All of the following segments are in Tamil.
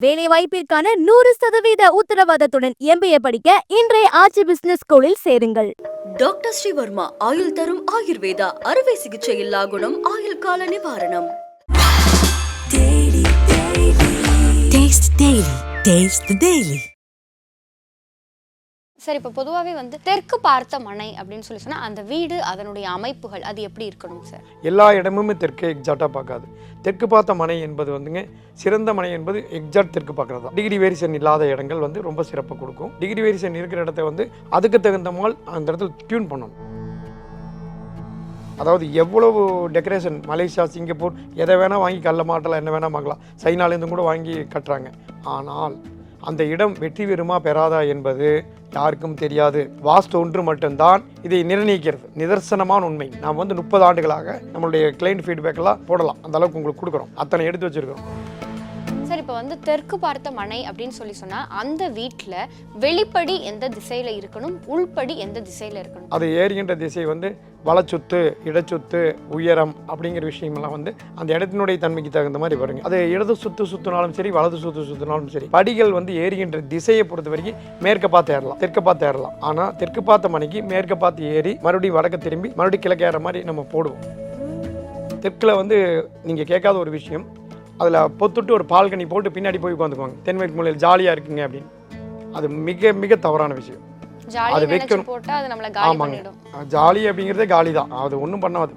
வேலை வாய்ப்பிற்கான நூறு சதவீத உத்தரவாதத்துடன் எம்பிஏ படிக்க இன்றைய ஆட்சி பிசினஸ் ஸ்கூலில் சேருங்கள். டாக்டர் ஸ்ரீவர்மா ஆயுள் தரும் ஆயுர்வேதா அறுவை சிகிச்சை இல்லா குணம் ஆயுள் கால நிவாரணம். Taste சார் இப்போ பொதுவாகவே வந்து தெற்கு பார்த்த மனை அப்படின்னு சொல்லி சொன்னால் அந்த வீடு அதனுடைய அமைப்புகள் அது எப்படி இருக்கணும் சார் எல்லா இடமுமே தெற்கு எக்ஸாக்டாக பார்க்காது. தெற்கு பார்த்த மனை என்பது வந்துங்க சிறந்த மனை என்பது எக்ஸாக்ட் தெற்கு பார்க்குறது தான். டிகிரி வேரியேஷன் இல்லாத இடங்கள் வந்து ரொம்ப சிறப்பு கொடுக்கும். டிகிரி வேரியேஷன் இருக்கிற இடத்த வந்து அதுக்கு தகுந்த மாதிரி அந்த இடத்துல டியூன் பண்ணணும். அதாவது எவ்வளவு டெக்கரேஷன் மலேசியா சிங்கப்பூர் எதை வேணால் வாங்கி கல்ல மாட்டலாம் என்ன வேணால் வாங்கலாம் சைனாலேருந்து கூட வாங்கி கட்டுறாங்க. ஆனால் அந்த இடம் வெற்றி பெறுமா பெறாதா என்பது யாருக்கும் தெரியாது. வாஸ்து ஒன்று மட்டும்தான் இதை நிர்ணயிக்கிறது. நிதர்சனமான உண்மை. நாம் வந்து முப்பது ஆண்டுகளாக நம்மளுடைய கிளைண்ட் ஃபீட்பேக்கெல்லாம் போடலாம். அந்த அளவுக்கு உங்களுக்கு கொடுக்குறோம். அத்தனை எடுத்து வச்சிருக்கிறோம். சார் இப்போ வந்து தெற்கு பார்த்த மனை அப்படின்னு சொல்லி சொன்னா அந்த வீட்டில் வெளிப்படி எந்த திசையில இருக்கணும்? உள்படி எந்த திசையில இருக்கணும்? அது ஏறுகின்ற திசை வந்து வளச்சொத்து இடச்சொத்து உயரம் அப்படிங்கிற விஷயமெல்லாம் வந்து அந்த இடத்தினுடைய தன்மைக்கு தகுந்த மாதிரி வருங்க அது இடது சுத்து சுத்தினாலும் சரி வலது சுத்து சுத்தினாலும் சரி படிகள் வந்து ஏறுகின்ற திசையை பொறுத்த வரைக்கும் மேற்க பார்த்து ஏறலாம் தெற்கு பார்த்து ஏறலாம். ஆனால் தெற்கு பார்த்த மணிக்கு மேற்க பார்த்து ஏறி மறுபடியும் வடக்க திரும்பி மறுபடியும் கிழக்கு ஏற மாதிரி நம்ம போடுவோம். தெற்கில் வந்து நீங்கள் கேட்காத ஒரு விஷயம் அதில் பொத்துட்டு ஒரு பால்கனி போட்டு பின்னாடி போய் உட்காந்துக்குவாங்க. தென்மேற்கு மூலையில் ஜாலியாக இருக்குங்க அப்படின்னு. அது மிக மிக தவறான விஷயம். அது வைக்கணும். ஆமாங்க. ஜாலி அப்படிங்கிறதே காலி தான் அது ஒன்றும் பண்ணாது.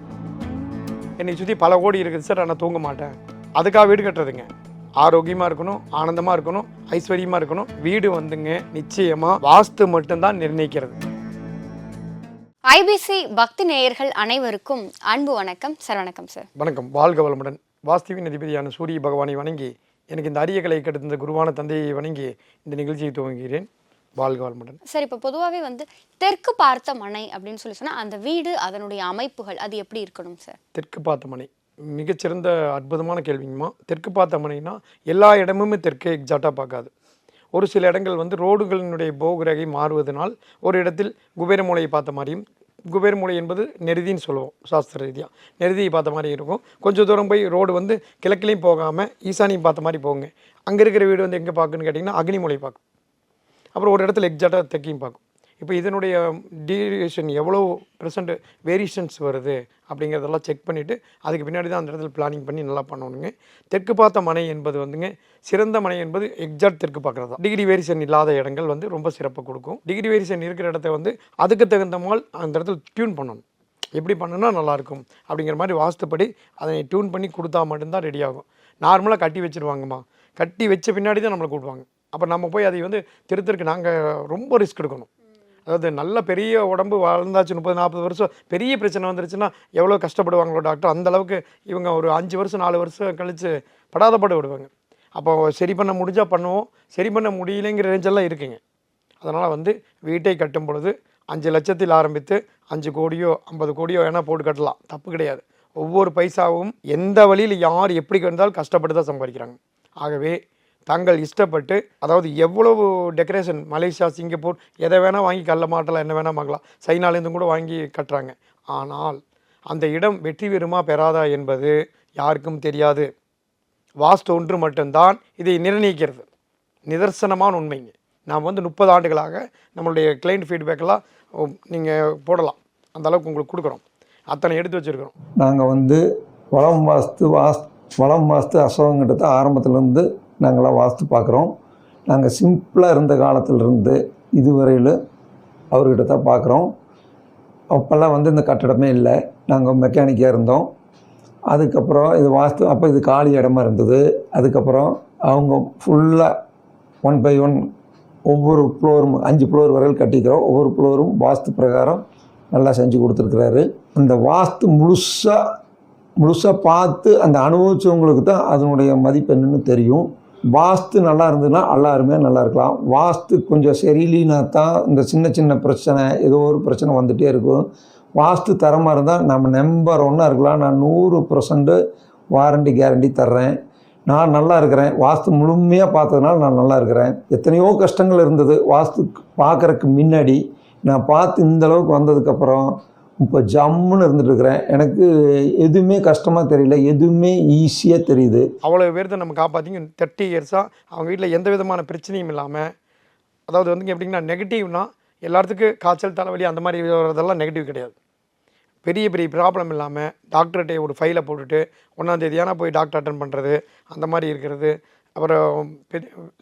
என்னை சுற்றி பல கோடி இருக்குது சார். நான் தூங்க மாட்டேன். அதுக்காக வீடு கட்டுறதுங்க. ஆரோக்கியமாக இருக்கணும் ஆனந்தமாக இருக்கணும் ஐஸ்வர்யமாக இருக்கணும். வீடு வந்துங்க நிச்சயமாக வாஸ்து மட்டும்தான் நிர்ணயிக்கிறது. ஐபிசி பக்தி நேயர்கள் அனைவருக்கும் அன்பு வணக்கம். சார் வணக்கம் சார். வணக்கம். வாழ்க வளமுடன். வாஸ்துவின் அதிபதியான சூரிய பகவானை வணங்கி எனக்கு இந்த அரிய கலை கெடுத்த குருவான தந்தையை வணங்கி இந்த நிகழ்ச்சியை துவங்குகிறேன். வாழ்க வளமுடன். சார் இப்போ பொதுவாகவே வந்து தெற்கு பார்த்த மனை அப்படின்னு சொல்லி சொன்னா அந்த வீடு அதனுடைய அமைப்புகள் அது எப்படி இருக்கணும் சார் தெற்கு பார்த்த மனை. மிகச்சிறந்த அற்புதமான கேள்விங்கம்மா. தெற்கு பார்த்த மனைனா எல்லா இடமுமே தெற்கு எக்ஸாக்டாக பார்க்காது. ஒரு சில இடங்கள் வந்து ரோடுகளினுடைய போகிரகை மாறுவதனால் ஒரு இடத்தில் குபேரமூலையை பார்த்த மாதிரியும் குபேரமூலை என்பது நெருதின்னு சொல்லுவோம் சாஸ்திர ரீதியாக நெருதியை பார்த்த மாதிரி இருக்கும். கொஞ்சம் தூரம் போய் ரோடு வந்து கிழக்குலையும் போகாமல் ஈசானியும் பார்த்த மாதிரி போங்க அங்கே இருக்கிற வீடு வந்து எங்கே பார்க்குன்னு கேட்டிங்கன்னா அக்னிமூலை பார்க்கும். அப்புறம் ஒரு இடத்துல எக்ஸாக்டாக தைக்கியும் பார்க்கும். இப்போ இதனுடைய டீரியேஷன் எவ்வளோ பெர்சன்ட் வேரியேஷன்ஸ் வருது அப்படிங்கிறதெல்லாம் செக் பண்ணிவிட்டு அதுக்கு பின்னாடி தான் அந்த இடத்துல பிளானிங் பண்ணி நல்லா பண்ணணுங்க. தெற்கு பார்த்த மனை என்பது வந்துங்க சிறந்த மனை என்பது எக்ஸாக்ட் தெற்கு பார்க்குறது தான். டிகிரி வேரியேஷன் இல்லாத இடங்கள் வந்து ரொம்ப சிறப்பு கொடுக்கும். டிகிரி வேரியேஷன் இருக்கிற இடத்த வந்து அதுக்கு தகுந்த மாதிரி அந்த இடத்துல டியூன் பண்ணணும். எப்படி பண்ணுனா நல்லாயிருக்கும் அப்படிங்கிற மாதிரி வாஸ்துப்படி அதனை டியூன் பண்ணி கொடுத்தா மட்டும்தான் ரெடி ஆகும். நார்மலாக கட்டி வச்சுருவாங்கம்மா. கட்டி வச்ச பின்னாடி தான் நம்மளை கூப்பிடுவாங்க அப்போ நம்ம போய் அதை வந்து திருத்தருக்கு நாங்கள் ரொம்ப ரிஸ்க் எடுக்கணும். அதாவது நல்ல பெரிய உடம்பு வளர்ந்தாச்சு முப்பது நாற்பது வருஷம் பெரிய பிரச்சனை வந்துருச்சுன்னா எவ்வளோ கஷ்டப்படுவாங்களோ டாக்டர் அந்த அளவுக்கு இவங்க ஒரு அஞ்சு வருஷம் நாலு வருஷம் கழித்து படாதப்பட விடுவாங்க. அப்போ சரி பண்ண முடிஞ்சால் பண்ணுவோம். சரி பண்ண முடியலைங்கிற ரேஞ்செல்லாம் இருக்குங்க. அதனால் வந்து வீட்டை கட்டும் பொழுது அஞ்சு லட்சத்தில் ஆரம்பித்து அஞ்சு கோடியோ ஐம்பது கோடியோ வேணால் போட்டு கட்டலாம். தப்பு கிடையாது. ஒவ்வொரு பைசாவும் எந்த வழியில் யார் எப்படி இருந்தாலும் கஷ்டப்பட்டு தான் சம்பாதிக்கிறாங்க. ஆகவே தாங்கள் இஷ்டப்பட்டு அதாவது எவ்வளவு டெக்கரேஷன் மலேசியா சிங்கப்பூர் எதை வேணால் வாங்கி கல்ல மாட்டலாம் என்ன வேணால் வாங்கலாம். சைனாலேருந்து கூட வாங்கி கட்டுறாங்க. ஆனால் அந்த இடம் வெற்றி பெறுமா பெறாதா என்பது யாருக்கும் தெரியாது. வாஸ்து ஒன்று மட்டும்தான் இதை நிர்ணயிக்கிறது. நிதர்சனமான உண்மைங்க. நாம் வந்து முப்பது ஆண்டுகளாக நம்மளுடைய கிளைண்ட் ஃபீட்பேக்கெல்லாம் நீங்கள் போடலாம். அந்த அளவுக்கு உங்களுக்கு கொடுக்குறோம். அத்தனை எடுத்து வச்சுருக்கிறோம். நாங்கள் வந்து வளம் வாஸ்து வாஸ் வளம் வாஸ்து அசோகங்கிட்ட தான் ஆரம்பத்துலேருந்து நாங்களாம் வாஸ்து பார்க்குறோம். நாங்கள் சிம்பிளாக இருந்த காலத்திலிருந்து இதுவரையில் அவர்கிட்ட தான் பார்க்குறோம். அப்போல்லாம் வந்து இந்த கட்டடமே இல்லை. நாங்கள் மெக்கானிக்காக இருந்தோம். அதுக்கப்புறம் இது வாஸ்து அப்போ இது காலி இடமா இருந்தது. அதுக்கப்புறம் அவங்க ஃபுல்லாக ஒன் பை ஒன் ஒவ்வொரு ஃப்ளோரும் அஞ்சு ஃப்ளோர் வரையில் கட்டிக்கிறோம். ஒவ்வொரு ஃப்ளோரும் வாஸ்து பிரகாரம் நல்லா செஞ்சு கொடுத்துருக்குறாரு. அந்த வாஸ்து முழுசாக முழுசாக பார்த்து அந்த அனுபவித்தவங்களுக்கு தான் அதனுடைய மதிப்பு என்னன்னு தெரியும். வாஸ்து நல்லா இருந்ததுன்னா எல்லாருமே நல்லா இருக்கலாம். வாஸ்து கொஞ்சம் சரியில்லைனா தான் இந்த சின்ன சின்ன பிரச்சனை ஏதோ ஒரு பிரச்சனை வந்துகிட்டே இருக்கும். வாஸ்து தரமாக இருந்தால் நம்ம நம்பர் ஒன்றா இருக்கலாம். நான் நூறு பர்சன்ட்டு வாரண்டி கேரண்டி தர்றேன். நான் நல்லா இருக்கிறேன். வாஸ்து முழுமையாக பார்த்ததுனால நான் நல்லா இருக்கிறேன். எத்தனையோ கஷ்டங்கள் இருந்தது. வாஸ்து பார்க்குறக்கு முன்னாடி நான் பார்த்து இந்தளவுக்கு வந்ததுக்கப்புறம் இப்போ ஜம்முன்னு இருந்துட்டு இருக்கிறேன் எனக்கு எதுவுமே கஷ்டமாக தெரியல. எதுவுமே ஈஸியாக தெரியுது. அவ்வளோ பேர்த்த நம்ம காப்பாற்றிங்க தேர்ட்டி இயர்ஸாக அவங்க வீட்டில் எந்த விதமான பிரச்சனையும் இல்லாமல் அதாவது வந்து எப்படின்னா நெகட்டிவ்னா எல்லாத்துக்கும் காய்ச்சல் தலைவலி அந்த மாதிரி வரதெல்லாம் நெகட்டிவ் கிடையாது. பெரிய பெரிய ப்ராப்ளம் இல்லாமல் டாக்டர்கிட்ட ஒரு ஃபைலை போட்டுட்டு ஒன்றாந்தேதியான போய் டாக்டர் அட்டன் பண்ணுறது அந்த மாதிரி இருக்கிறது. அப்புறம்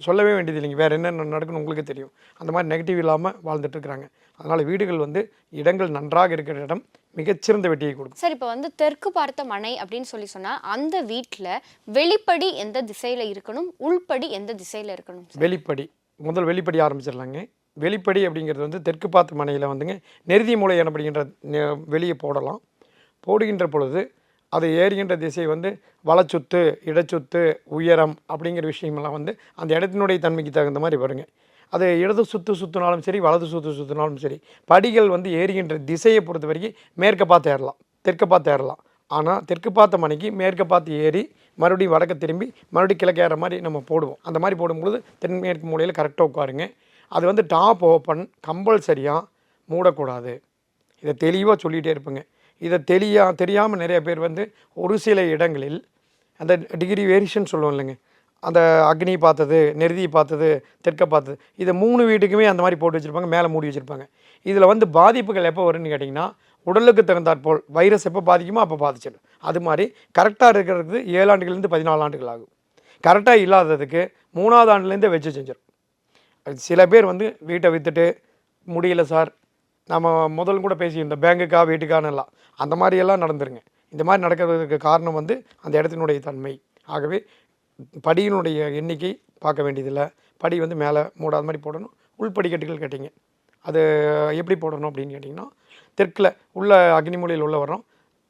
சொல்லவே வேண்டியது இல்லைங்க. வேறு என்ன நடக்குன்னு உங்களுக்கு தெரியும். அந்த மாதிரி நெகட்டிவ் இல்லாமல் வாழ்ந்துட்டுருக்குறாங்க. அதனால் வீடுகள் வந்து இடங்கள் நன்றாக இருக்கிற இடம் மிகச்சிறந்த வெற்றியை கொடுக்கும். சார் இப்போ வந்து தெற்கு பார்த்த மனை அப்படின்னு சொல்லி சொன்னா அந்த வீட்டில் வெளிப்படி எந்த திசையில இருக்கணும்? உள்படி எந்த திசையில இருக்கணும் வெளிப்படி. முதல் வெளிப்படி ஆரம்பிச்சிடலாங்க. வெளிப்படி அப்படிங்கிறது வந்து தெற்கு பார்த்து மனையில் வந்துங்க நெருதி மூலை எனப்படுகின்ற வெளியே போடலாம். போடுகின்ற பொழுது அது ஏறுகின்ற திசை வந்து வலச்சுத்து இடச்சுத்து உயரம் அப்படிங்கிற விஷயமெல்லாம் வந்து அந்த இடத்தினுடைய தன்மைக்கு தகுந்த மாதிரி வருங்க. அது இடது சுற்று சுற்றினாலும் சரி வலது சுற்று சுற்றினாலும் சரி படிகள் வந்து ஏறுகின்ற திசையை பொறுத்த வரைக்கும் மேற்க பார்த்து ஏறலாம் தெற்க பார்த்து ஏறலாம். ஆனால் தெற்கு பார்த்த மணிக்கு மேற்க பார்த்து ஏறி மறுபடியும் வடக்க திரும்பி மறுபடியும் கிழக்கு ஏற மாதிரி நம்ம போடுவோம். அந்த மாதிரி போடும்பொழுது தென்மேற்கு மூலையில் கரெக்டாக உட்காருங்க. அது வந்து டாப் ஓப்பன் கம்பல்சரியாக மூடக்கூடாது. இதை தெளிவாக சொல்லிகிட்டே இருப்பேங்க. இதை தெளியா தெரியாமல் நிறைய பேர் வந்து ஒரு சில இடங்களில் அந்த டிகிரி வேரியேஷன் சொல்லுவோம் இல்லைங்க அந்த அக்னி பார்த்தது நெருதி பார்த்தது தெற்க பார்த்தது இதை மூணு வீட்டுக்குமே அந்த மாதிரி போட்டு வச்சுருப்பாங்க மேலே மூடி வச்சுருப்பாங்க. இதில் வந்து பாதிப்புகள் எப்போ வரும்னு கேட்டிங்கன்னா உடலுக்கு தகுந்தாற்போல் வைரஸ் எப்போ பாதிக்குமோ அப்போ பாதிச்சிடும். அது மாதிரி கரெக்டாக இருக்கிறதுக்கு ஏழு ஆண்டுகள்லேருந்து பதினாலு ஆண்டுகள் ஆகும். கரெக்டாக இல்லாததுக்கு மூணாவது ஆண்டுலேருந்தே வச்சு செஞ்சிடும் சில பேர் வந்து வீட்டை விற்றுட்டு முடியல சார் நம்ம முதல் கூட பேசியிருந்தோம் பேங்குக்கா வீட்டுக்கான்னு எல்லாம் அந்த மாதிரியெல்லாம் நடந்துருங்க. இந்த மாதிரி நடக்கிறதுக்கு காரணம் வந்து அந்த இடத்தினுடைய தன்மை. ஆகவே படியினுடைய எண்ணிக்கை பார்க்க வேண்டியதில்லை. படி வந்து மேலே மூடாத மாதிரி போடணும். உள்படிக்கட்டுகள் கேட்டிங்க. அது எப்படி போடணும் அப்படின்னு கேட்டிங்கன்னா தெற்கில் உள்ள அக்னி மூலையில் உள்ள வர்றோம்.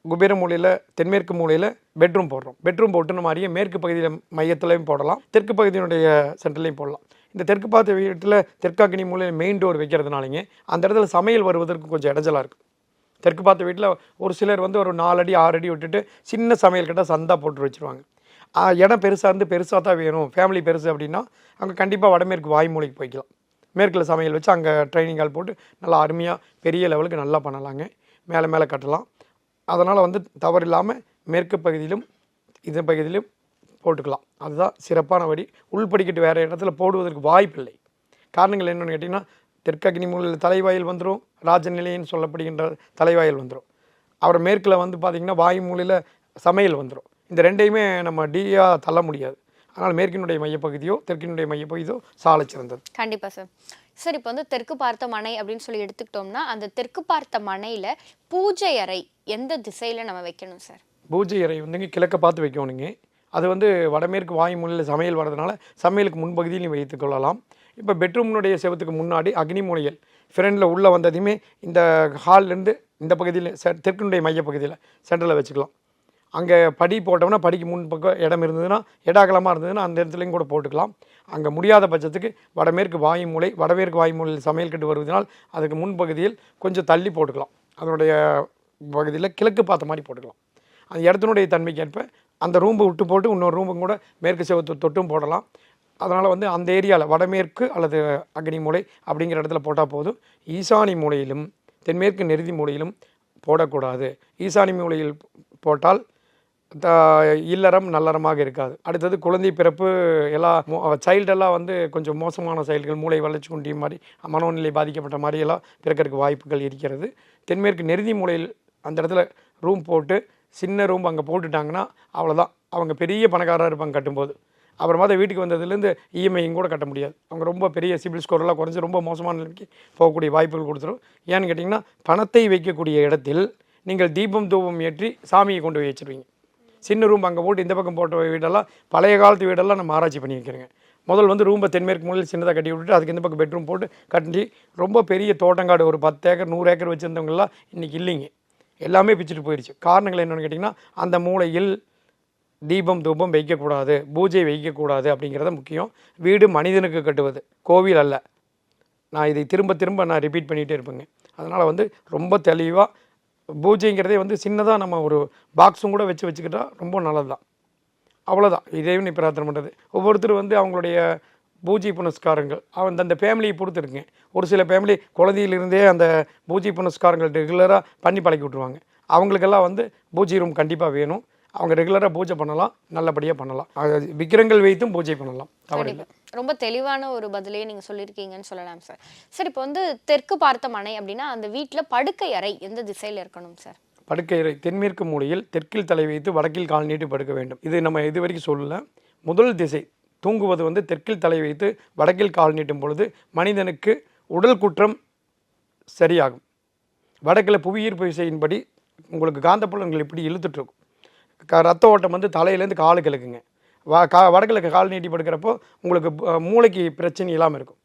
குபேர மூலையில் தென்மேற்கு மூலையில் பெட்ரூம் போடுறோம். பெட்ரூம் போட்டுன மாதிரியே மேற்கு பகுதியில் மையத்துலையும் போடலாம். தெற்கு பகுதியினுடைய சென்டர்லையும் போடலாம். இந்த தெற்கு பார்த்த வீட்டில் தெற்கு அக்னி மூலையில் மெயின் டோர் வைக்கிறதுனாலங்க அந்த இடத்துல சமையல் வருவதற்கு கொஞ்சம் இடைஞ்சலாக இருக்கும் தெற்கு பார்த்த வீட்டில் ஒரு சிலர் வந்து ஒரு நாலடி ஆறடி ஆறு அடி விட்டுட்டு சின்ன சமையல் கிட்ட சந்தா போட்டு வச்சுருவாங்க. இடம் பெருசாக இருந்து பெருசாக தான் வேணும். ஃபேமிலி பெருசு அப்படின்னா அங்கே கண்டிப்பாக வடமேற்கு வாய்மூலைக்கு போய்க்கலாம். மேற்கில் சமையல் வச்சு அங்கே ட்ரைனிங் ஹால் போட்டு நல்லா அருமையாக பெரிய லெவலுக்கு நல்லா பண்ணலாங்க. மேலே மேலே கட்டலாம். அதனால் வந்து தவறு இல்லாமல் மேற்கு பகுதியிலும் இந்த பகுதியிலும் போட்டுக்கலாம். அதுதான் சிறப்பான வழி. உள்படிக்கிட்டு வேறு இடத்துல போடுவதற்கு வாய்ப்பில்லை காரணங்கள் என்னென்னு கேட்டிங்கன்னா தெற்கக்னி மூலையில் தலைவாயில் வந்துடும் ராஜநிலைன்னு சொல்லப்படுகின்ற தலைவாயில் வந்துடும் அப்புறம் மேற்கில் வந்து பார்த்திங்கன்னா வாயு மூலையில் சமையல் வந்துடும் இந்த ரெண்டையுமே நம்ம டியாக தள்ள முடியாது. அதனால் மேற்கினுடைய மையப்பகுதியோ தெற்கினுடைய மையப்பகுதியோ சாலை சிறந்தது. கண்டிப்பா சார் சார் இப்போ வந்து தெற்கு பார்த்த மனை அப்படின்னு சொல்லி எடுத்துக்கிட்டோம்னா அந்த தெற்கு பார்த்த மனையில பூஜை அறை எந்த திசையில நம்ம வைக்கணும் சார் பூஜை அறை வந்துங்க கிழக்க பார்த்து வைக்கணுங்க அது வந்து வடமேற்கு வாயு மூலையில் சமையல் வர்றதுனால சமையலுக்கு முன்பகுதியிலையும் வைத்துக் கொள்ளலாம். இப்போ பெட்ரூம்னுடைய செவத்துக்கு முன்னாடி அக்னி மூலையில் ஃப்ரெண்டில் உள்ளே வந்ததையுமே இந்த ஹால்லேருந்து இந்த பகுதியில் செ தெற்கினுடைய மையப்பகுதியில் சென்டரில் வச்சுக்கலாம். அங்கே படி போட்டோம்னா படிக்கு முன் பக்கம் இடம் இருந்ததுன்னா இடாகலமாக இருந்ததுன்னா அந்த இடத்துலையும் கூட போட்டுக்கலாம். அங்கே முடியாத பட்சத்துக்கு வடமேற்கு வாயு மூலை வடமேற்கு வாயு மூலையில் சமையல் கட்டு வருவதனால் அதுக்கு முன்பகுதியில் கொஞ்சம் தள்ளி போட்டுக்கலாம். அதனுடைய பகுதியில் கிழக்கு பார்த்த மாதிரி போட்டுக்கலாம். அந்த இடத்தினுடைய தன்மைக்கு ஏற்ப அந்த ரூம்பை விட்டு போட்டு இன்னொரு ரூமும் கூட மேற்கு செவத்து தொட்டும் போடலாம். அதனால் வந்து அந்த ஏரியாவில் வடமேற்கு அல்லது அக்னி மூலை அப்படிங்கிற இடத்துல போட்டால் போதும். ஈசானி மூலையிலும் தென்மேற்கு நெருதி மூலையிலும் போடக்கூடாது. ஈசானி மூலையில் போட்டால் இல்லறம் நல்லறமாக இருக்காது. அடுத்தது குழந்தை பிறப்பு எல்லாம் சைல்டெல்லாம் வந்து கொஞ்சம் மோசமான செயல்கள் மூளை வளர்ச்சி குன்றிய மாதிரி மனோநிலை பாதிக்கப்பட்ட மாதிரி எல்லாம் பிறக்கிறதுக்கு வாய்ப்புகள் இருக்கிறது. தென்மேற்கு நெருதி மூலையில் அந்த இடத்துல ரூம் போட்டு சின்ன ரூம் அங்கே போட்டுட்டாங்கன்னா அவ்வளோதான் அவங்க பெரிய பணக்காரராக இருப்பாங்க கட்டும்போது. அப்புறமா தான் வீட்டுக்கு வந்ததுலேருந்து இஎம்ஐயும் கூட கட்ட முடியாது. அவங்க ரொம்ப பெரிய சிபில் ஸ்கோர்லாம் குறைஞ்சி ரொம்ப மோசமான நிலைமைக்கு போகக்கூடிய வாய்ப்புகள் கொடுத்துரும். ஏன்னு கேட்டிங்கன்னா பணத்தை வைக்கக்கூடிய இடத்தில் நீங்கள் தீபம் தூபம் ஏற்றி சாமியை கொண்டு போய் வச்சிருவீங்க. சின்ன ரூம் அங்கே போட்டு இந்த பக்கம் போட்ட வீடெல்லாம் பழைய காலத்து வீடெல்லாம் நம்ம ஆராய்ச்சி பண்ணி வைக்கிறேங்க. முதல் வந்து ரூம்பை தென்மேற்கு மூலையில் சின்னதாக கட்டி விட்டுட்டு அதுக்கு இந்த பக்கம் பெட்ரூம் போட்டு கட்டி ரொம்ப பெரிய தோட்டங்காடு ஒரு பத்து ஏக்கர் நூறு ஏக்கர் வச்சுருந்தவங்கலாம் இன்றைக்கி இல்லைங்க. எல்லாமே பிச்சுட்டு போயிடுச்சு காரணங்கள் என்னென்னு கேட்டிங்கன்னா அந்த மூலையில் தீபம் தூபம் வைக்கக்கூடாது பூஜை வைக்கக்கூடாது அப்படிங்கிறத முக்கியம். வீடு மனிதனுக்கு கட்டுவது கோவில் அல்ல. நான் இதை திரும்ப திரும்ப நான் ரிப்பீட் பண்ணிகிட்டே இருப்பேங்க. அதனால் வந்து ரொம்ப தெளிவாக பூஜைங்கிறதே வந்து சின்னதாக நம்ம ஒரு பாக்ஸும் கூட வச்சு வச்சுக்கிட்டா ரொம்ப நல்லது தான் அவ்வளோதான் இறைவனை பிரார்த்தனை பண்ணுறது ஒவ்வொருத்தரும் வந்து அவங்களுடைய பூஜை புனஸ்காரங்கள். அந்தந்த ஃபேமிலியை பொறுத்துருக்குங்க ஒரு சில ஃபேமிலி குழந்தையிலிருந்தே அந்த பூஜை புனஸ்காரங்கள் ரெகுலராக பண்ணி பழக்கி விட்ருவாங்க அவங்களுக்கெல்லாம் வந்து பூஜை ரூம் கண்டிப்பாக வேணும். அவங்க ரெகுலராக பூஜை பண்ணலாம். நல்லபடியாக பண்ணலாம். விக்கிரங்கள் வைத்தும் பூஜை பண்ணலாம். தவறில்லை. ரொம்ப தெளிவான ஒரு பதிலே நீங்கள் சொல்லியிருக்கீங்கன்னு சொல்லலாம் சார் சார் இப்போ வந்து தெற்கு பார்த்த மனை அப்படின்னா அந்த வீட்டில் படுக்கை அறை எந்த திசையில் இருக்கணும் சார் படுக்கை அறை தென்மேற்கு மூலையில் தெற்கில் தலை வைத்து வடக்கில் கால் நீட்டி படுக்க வேண்டும். இது நம்ம இது வரைக்கும் சொல்லல. முதல் திசை தூங்குவது வந்து தெற்கில் தலை வைத்து வடக்கில் கால் நீட்டும் பொழுது மனிதனுக்கு உடல் குற்றம் சரியாகும். வடக்கில் புவியீர்ப்பு விசையின்படி உங்களுக்கு காந்தப்புலங்கள் இப்படி இழுத்துட்ருக்கும் க ரத்த ஓட்டம் வந்து தலையிலேருந்து காலு கிழக்குங்க வா கா வடக்கில் கால் நீட்டி படுக்கிறப்போ உங்களுக்கு மூளைக்கு பிரச்சனை இல்லாமல் இருக்கும்.